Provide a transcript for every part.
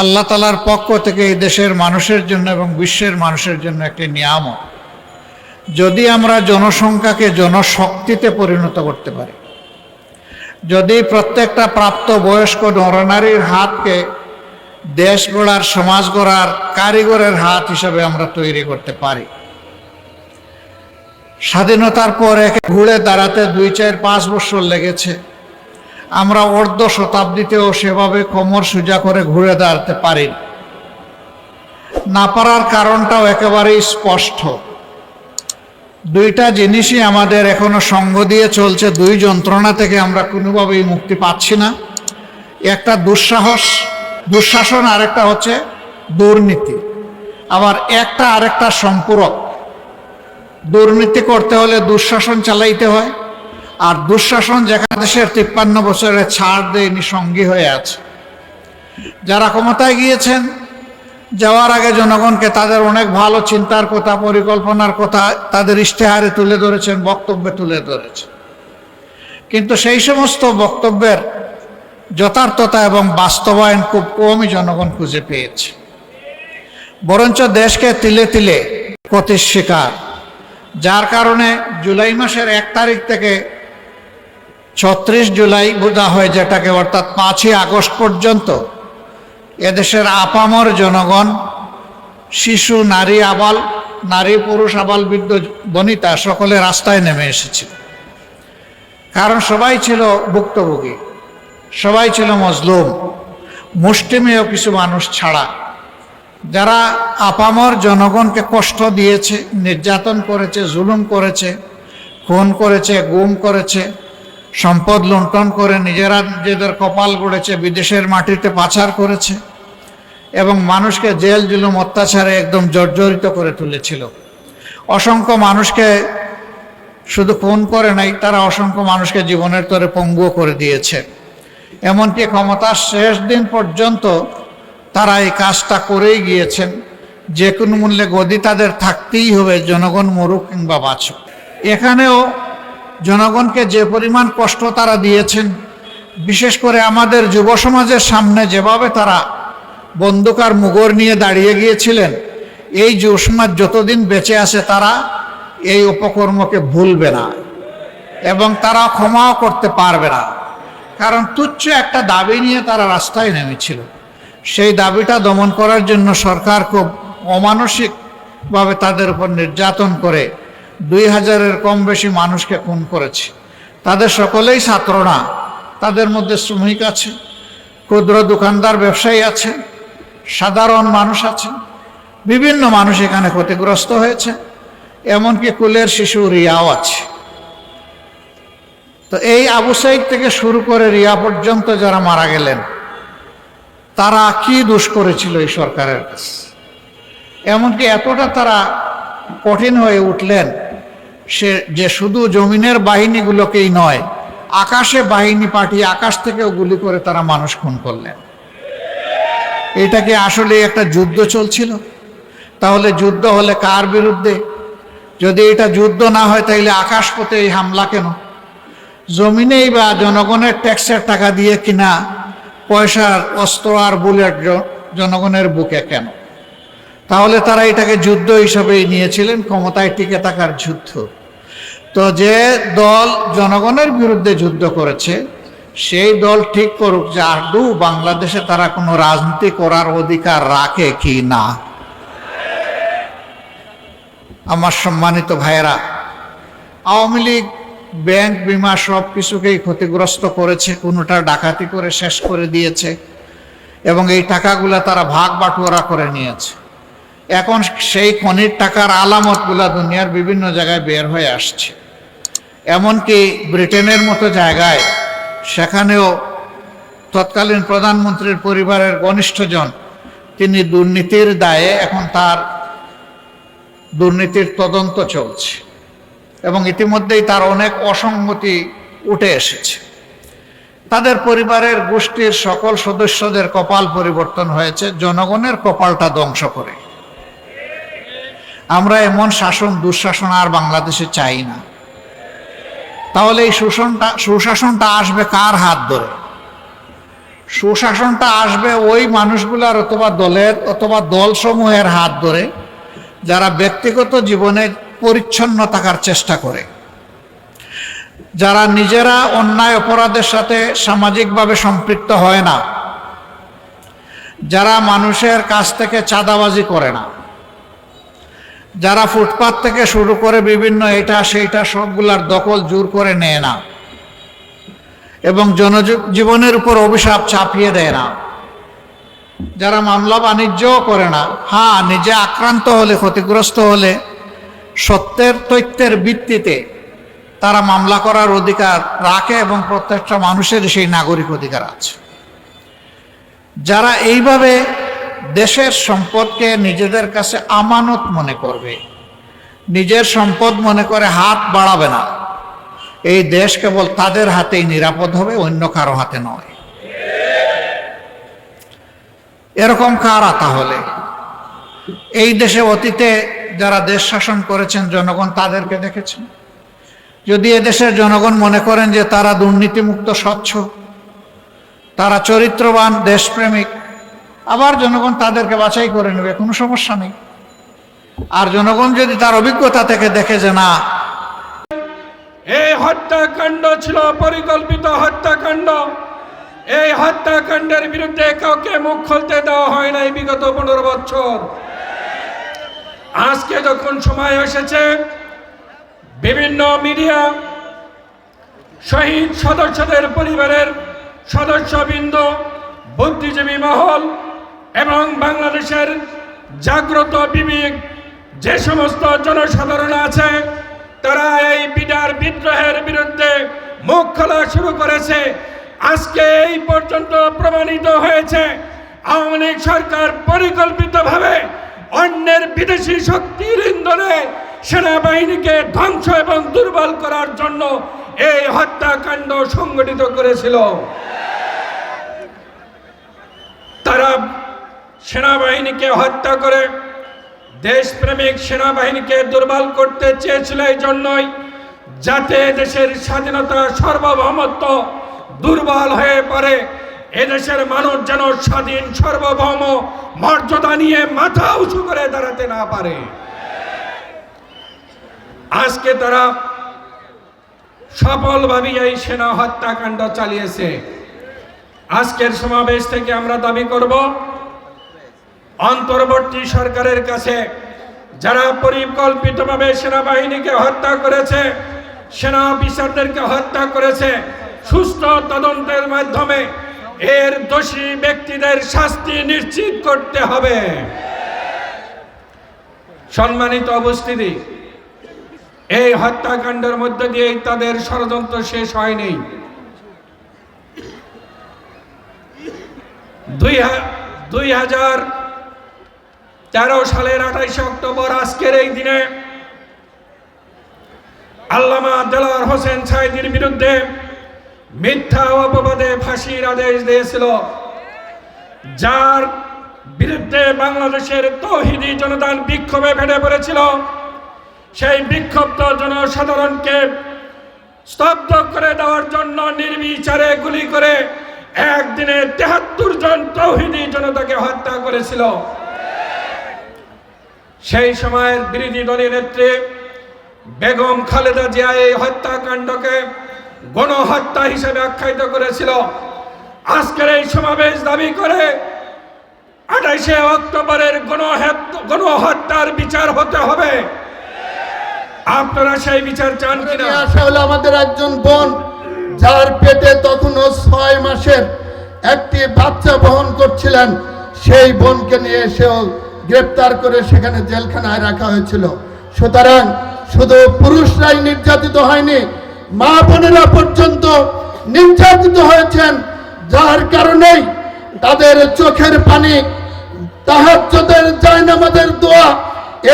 আল্লাহ তালার পক্ষ থেকে এই দেশের মানুষের জন্য এবং বিশ্বের মানুষের জন্য একটি নিয়ামক যদি আমরা জনসংখ্যাকে জনশক্তিতে পরিণত করতে পারি, যদি প্রত্যেকটা প্রাপ্ত বয়স্ক নরনারীর হাতকে দেশ গড়ার, সমাজ গড়ার, কারিগরের হাত হিসাবে আমরা তৈরি করতে পারি। স্বাধীনতার পর একে ঘুরে দাঁড়াতে দুই, চার, পাঁচ বছর লেগেছে। আমরা অর্ধ শতাব্দীতেও সেভাবে কোমর সোজা করে ঘুরে দাঁড়াতে পারি। না পারার কারণটাও একেবারেই স্পষ্ট। দুইটা জিনিসই আমাদের এখনও সঙ্গ দিয়ে চলছে, দুই যন্ত্রণা থেকে আমরা কোনোভাবেই মুক্তি পাচ্ছি না। একটা দুঃসাহস, দুঃশাসন, আরেকটা হচ্ছে দুর্নীতি। আবার একটা আরেকটা সম্পূরক। দুর্নীতি করতে হলে দুঃশাসন চালাইতে হয় আর দুঃশাসন যেখানে দেশের তিপ্পান্ন বছরে ছাড় দেয়নি, সঙ্গী হয়ে আছে। যারা ক্ষমতায় গিয়েছেন, যাওয়ার আগে জনগণকে তাদের অনেক ভালো চিন্তার কথা, পরিকল্পনার কথা তাদের ইশতেহারে তুলে ধরেছেন, বক্তব্যে তুলে ধরেছেন। কিন্তু সেই সমস্ত বক্তব্যের যথার্থতা এবং বাস্তবায়ন খুব কমই জনগণ খুঁজে পেয়েছে। বরঞ্চ দেশকে তিলে তিলে ক্ষতির শিকার, যার কারণে জুলাই মাসের এক তারিখ থেকে ছত্রিশ জুলাই বোঝা হয় যেটাকে অর্থাৎ পাঁচই আগস্ট পর্যন্ত। এদেশের আপামর জনগণ, শিশু, নারী আবাল, নারী পুরুষ আবাল বৃদ্ধ বনিতা সকলে রাস্তায় নেমে এসেছিল। কারণ সবাই ছিল ভুক্তভোগী, সবাই ছিল মজলুম, মুষ্টিমেয় কিছু মানুষ ছাড়া। যারা আপামর জনগণকে কষ্ট দিয়েছে, নির্যাতন করেছে, জুলুম করেছে, খুন করেছে, গুম করেছে সম্পদ লুণ্ঠন করে নিজেরা নিজেদের কপাল গড়েছে, বিদেশের মাটিতে পাচার করেছে এবং মানুষকে জেল, জুলুম, অত্যাচারে একদম জর্জরিত করে তুলেছিল। অসংখ্য মানুষকে শুধু খুন করে নাই, তারা অসংখ্য মানুষকে জীবনের তরে পঙ্গুও করে দিয়েছে। এমনকি ক্ষমতার শেষ দিন পর্যন্ত তারা এই কাজটা করেই গিয়েছেন। যে কোনো মূল্যে গদি তাদের থাকতেই হবে, জনগণ মরুক কিংবা বাঁচুক। এখানেও জনগণকে যে পরিমাণ কষ্ট তারা দিয়েছেন, বিশেষ করে আমাদের যুব সমাজের সামনে যেভাবে তারা বন্দুকার মুগর নিয়ে দাঁড়িয়ে গিয়েছিলেন, এই যুব সমাজ যতদিন বেঁচে আছে তারা এই উপকর্মকে ভুলবে না এবং তারা ক্ষমাও করতে পারবে না। কারণ তুচ্ছ একটা দাবি নিয়ে তারা রাস্তায় নেমেছিল। সেই দাবিটা দমন করার জন্য সরকার খুব অমানসিকভাবে তাদের উপর নির্যাতন করে দুই হাজারের কম বেশি মানুষকে খুন করেছে। তাদের সকলেই ছাত্র না। তাদের মধ্যে শ্রমিক আছে, ক্ষুদ্র দোকানদার ব্যবসায়ী আছে, সাধারণ মানুষ আছে, বিভিন্ন মানুষ এখানে ক্ষতিগ্রস্ত হয়েছে, এমনকি কুলের শিশু রিয়াও আছে। তো এই আবু সাইদ থেকে শুরু করে রিয়া পর্যন্ত যারা মারা গেলেন, তারা কি দোষ করেছিল এই সরকারের কাছে? এমনকি এতটা তারা কঠিন হয়ে উঠলেন সে যে শুধু জমিনের বাহিনীগুলোকেই নয়, আকাশে বাহিনী পাঠিয়ে আকাশ থেকেও গুলি করে তারা মানুষ খুন করলেন। এটা কি আসলে একটা যুদ্ধ চলছিল? তাহলে যুদ্ধ হলে কার বিরুদ্ধে? যদি এটা যুদ্ধ না হয় তাহলে আকাশপথে এই হামলা কেন? জমিনেই বা জনগণের ট্যাক্সের টাকা দিয়ে কিনা পয়সার অস্ত্র আর বুলেট জনগণের বুকে কেন? তাহলে তারা এটাকে যুদ্ধ হিসাবেই নিয়েছিলেন, ক্ষমতায় টিকে থাকার যুদ্ধ। তো যে দল জনগণের বিরুদ্ধে যুদ্ধ করেছে, সেই দল ঠিক করুক যে আদৌ বাংলাদেশে তারা কোনো রাজনীতি করার অধিকার রাখে কি না। আমার সম্মানিত ভাইয়েরা, আওয়ামী লীগ, ব্যাংক, বিমা সব কিছুকেই ক্ষতিগ্রস্ত করেছে, কোনোটা ডাকাতি করে শেষ করে দিয়েছে এবং এই টাকাগুলা তারা ভাগ বাটোয়ারা করে নিয়েছে। এখন সেই খনির টাকার আলামতগুলা দুনিয়ার বিভিন্ন জায়গায় বের হয়ে আসছে। এমনকি ব্রিটেনের মতো জায়গায় সেখানেও তৎকালীন প্রধানমন্ত্রীর পরিবারের ঘনিষ্ঠজন, তিনি দুর্নীতির দায়ে এখন তার দুর্নীতির তদন্ত চলছে এবং ইতিমধ্যেই তার অনেক অসঙ্গতি উঠে এসেছে। তাদের পরিবারের গোষ্ঠীর সকল সদস্যদের কপাল পরিবর্তন হয়েছে, জনগণের কপালটা ধ্বংস করে। আমরা এমন শাসন, দুঃশাসন আর বাংলাদেশে চাই না। তাহলে এই শোষণটা, সুশাসনটা আসবে কার হাত ধরে? সুশাসনটা আসবে ওই মানুষগুলার অথবা দলের, অথবা দলসমূহের হাত ধরে, যারা ব্যক্তিগত জীবনে পরিচ্ছন্ন থাকার চেষ্টা করে। যারা নিজেরা অন্যায় অপরাধের সাথে সামাজিকভাবে সম্পৃক্ত হয় না। যারা মানুষের কাছ থেকে চাঁদাবাজি করে না। যারা ফুটপাত থেকে শুরু করে বিভিন্ন এটা সেইটা সবগুলার দখল জোর করে নেয় না। এবং জনজীবনের উপর অভিশাপ চাপিয়ে দেয় না। যারা মামলা বাণিজ্যও করে না হ্যাঁ নিজে আক্রান্ত হলে, ক্ষতিগ্রস্ত হলে, সত্যের তথ্যের ভিত্তিতে তারা মামলা করার অধিকার রাখে এবং প্রত্যেকটা মানুষের সেই নাগরিক অধিকার আছে। যারা এইভাবে দেশের সম্পদকে নিজেদের কাছে আমানত মনে করবে। নিজের সম্পদ মনে করে হাত বাড়াবে না। এই দেশ কেবল তাদের হাতেই নিরাপদ হবে, অন্য কারও হাতে নয়। এরকম কারা তাহলে? এই দেশে অতীতে যারা দেশ শাসন করেছেন, জনগণ তাদেরকে দেখেছেন যদি এদেশের জনগণ মনে করেন যে তারা দুর্নীতিমুক্ত, স্বচ্ছ, তারা চরিত্রবান, দেশপ্রেমিক আবার জনগণ তাদেরকে বাছাই করে নেবে, কোনো সমস্যা নেই। আর জনগণ যদি তার অভিজ্ঞতা থেকে দেখে যে না এই হত্যাকাণ্ড ছিল পরিকল্পিত হত্যাকাণ্ড। এই হত্যাকাণ্ডের বিরুদ্ধে কাউকে মুখ খুলতে দেওয়া হয় নাই বিগত পনেরো বছর। আজকে যখন সময় এসেছে, বিভিন্ন মিডিয়া, শহীদ সদস্যদের পরিবারের সদস্যবৃন্দ, বুদ্ধিজীবী মহল এবং বাংলাদেশের জাগ্রত বিবেক যে সমস্ত জনসাধারণ আছে, তারা এই বিডার বিদ্রোহের বিরুদ্ধে মুখ খোলা শুরু করেছে। আজকে এই পর্যন্ত প্রমাণিত হয়েছে, আওয়ামী লীগ সরকার পরিকল্পিতভাবে অন্যের বিদেশি শক্তির ইন্ধনে সেনাবাহিনীকে ধ্বংস এবং দুর্বল করার জন্য এই হত্যাকাণ্ড সংগঠিত করেছিল। তারা সেনাবাহিনীকে হত্যা করে দেশপ্রেমিক সেনাবাহিনীকে দুর্বল করতে চেয়েছিল এই জন্যই যাতে দেশের স্বাধীনতা সার্বভৌমত্ব দুর্বল হয়ে পড়ে। এদেশের মানুষ যেন স্বাধীন, সার্বভৌম মর্যাদা নিয়ে মাথা উঁচু করে দাঁড়াতে না পারে। আজকে তারা সফলভাবে এই সেনা হত্যাকাণ্ড চালিয়েছে। আজকের সমাবেশ থেকে আমরা দাবি করব অন্তর্বর্তী সরকারের কাছে যারা পরিকল্পিতভাবে সেনাবাহিনীকে হত্যা করেছে, সেনা অফিসারদেরকে হত্যা করেছে, সুস্থ তদন্তের মাধ্যমে এর দোষী ব্যক্তিদের শাস্তি নিশ্চিত করতে হবে। সম্মানিত অবস্থিতি এই হত্যাকাণ্ডের মধ্যে দিয়ে তাদের ষড়যন্ত্র শেষ হয়নি। দুই হাজার তেরো সালের আঠাইশে অক্টোবর আজকের এই দিনে আল্লামা দেলার হোসেন সাইদির বিরুদ্ধে মিথ্যা অপবাদে ফাঁসির আদেশ দিয়েছিল। যার বিরুদ্ধে বাংলাদেশের তৌহিদি জনতার বিক্ষোভে ফেটে পড়েছিল। সেই বিক্ষুব্ধ জনসাধারণকে স্তব্ধ করে দেওয়ার জন্য নির্বিচারে গুলি করে একদিনে তেহাত্তর জন তৌহিদি জনতাকে হত্যা করেছিল। সেই সময়ের বিরোধী দলের নেত্রী বেগম খালেদা জিয়া এই হত্যাকাণ্ডকে গণহত্যা হিসেবে আখ্যায়িত করেছিল। আজকের এই সমাবেশ দাবি করে আঠাইশে অক্টোবরের গণহত্যা গণহত্যার বিচার হতে হবে। আপনারা সেই বিচার চান কিনা? আসা হলো আমাদের একজন বোন যার পেটে তখনও ছয় মাসের একটি বাচ্চা বহন করছিলেন। সেই বোনকে নিয়ে এসেও গ্রেপ্তার করে সেখানে জেলখানায় রাখা হয়েছিল। সুতরাং শুধু পুরুষরাই নির্যাতিত হয়নি, মা বোনেরা পর্যন্ত নির্যাতিত হয়েছেন, যার কারণেই তাদের চোখের পানি, তাহাজ্জুদের জায়নামাজের দোয়া,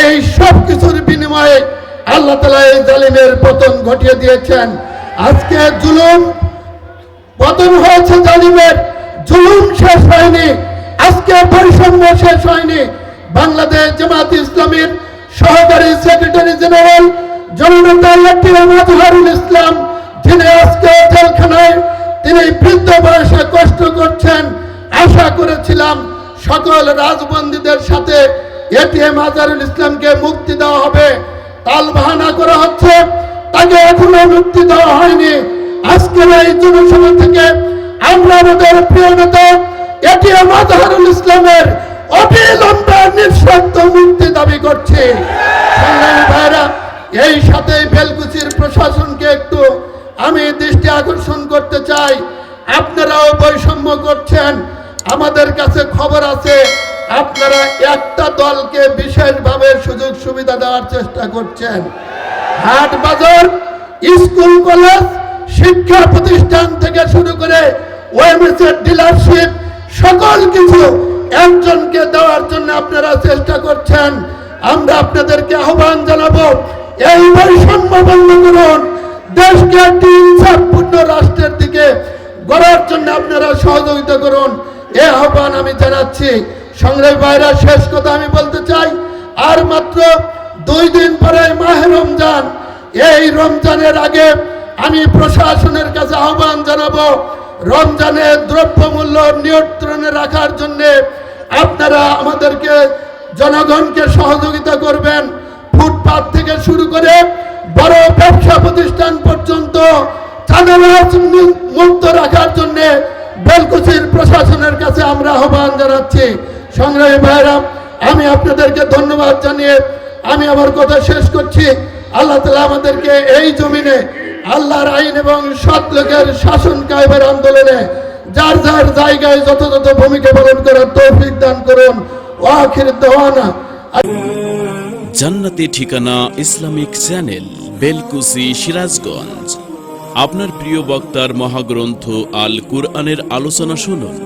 এই সব কিছুর বিনিময়ে আল্লাহ তালা এই জালিমের পতন ঘটিয়ে দিয়েছেন। আজকে জুলুম পতন হয়েছে জালিমের, জুলুম শেষ হয়নি, আজকে বৈষম্য শেষ হয়নি। বাংলাদেশ জামাত ইসলামীর সহকারী সেক্রেটারি জেনারেল জননেতা ইসলাম, যিনি আজকে জেলখানায়, তিনি বৃদ্ধ বয়সে কষ্ট করছেন। আশা করেছিলাম সকল রাজবন্দীদের সাথে এটিএম আজারুল ইসলামকে মুক্তি দেওয়া হবে। তাল বাহানা করা হচ্ছে, তাকে এখনও মুক্তি দেওয়া হয়নি। আজকের এই জনসভা থেকে আমরা আমাদের প্রিয় নেতা এটিএম আজহারুল ইসলামের অবিলম্বে নিঃশর্ত মুক্তি দাবি করছি। এই সাথে বেলকুচির প্রশাসনকে একটু আমি দৃষ্টি আকর্ষণ করতে চাই। আপনারাও বৈষম্য করছেন, আমাদের কাছে খবর আছে। আপনারা একটা দলকে বিশেষভাবে সুযোগ সুবিধা দেওয়ার চেষ্টা করছেন। হাট বাজার, স্কুল, কলেজ, শিক্ষা প্রতিষ্ঠান থেকে শুরু করে ওএমএস এর ডিলারশিপ, সকল কিছু একজনকে দেওয়ার জন্য আপনারা চেষ্টা করছেন। আমরা আপনাদেরকে আহ্বান জানাব, এই বৈষম্য বন্ধ করুন। দেশকে একটি ইনসাফপূর্ণ রাষ্ট্রের দিকে গড়ার জন্য আপনারা সহযোগিতা করুন। এ আহ্বান আমি জানাচ্ছি। সংগ্রামী ভাইরা, শেষ কথা আমি বলতে চাই, আর মাত্র দুই দিন পরে মাহে রমজান। এই রমজানের আগে আমি প্রশাসনের কাছে আহ্বান জানাব রমজানের দ্রব্যমূল্য নিয়ন্ত্রণে রাখার জন্য আপনারা আমাদেরকে জনগণকে সহযোগিতা করবেন। ফুটপাত থেকে শুরু করে বড় ব্যবসা প্রতিষ্ঠান পর্যন্ত মুক্ত রাখার জন্য বেলকুচির প্রশাসনের কাছে আমরা আহ্বান জানাচ্ছি। সংগ্রামী ভাইরা আমি আপনাদেরকে ধন্যবাদ জানিয়ে আমি আমার কথা শেষ করছি। আল্লাহ তালা আমাদেরকে এই জমিনে আল্লাহর আইন এবং সৎ লোকের শাসন কায়েমের আন্দোলনে যার যার জায়গায় যথাযথ ভূমিকা পালন করার তৌফিক দান করুন। ওয়াখির দেওয়ানা। জান্নাতি ঠিকানা ইসলামিক চ্যানেল, বেলকুসি, সিরাজগঞ্জ। আপনার প্রিয় বক্তার মহাগ্রন্থ আল কুরআনের আলোচনা শুনুন।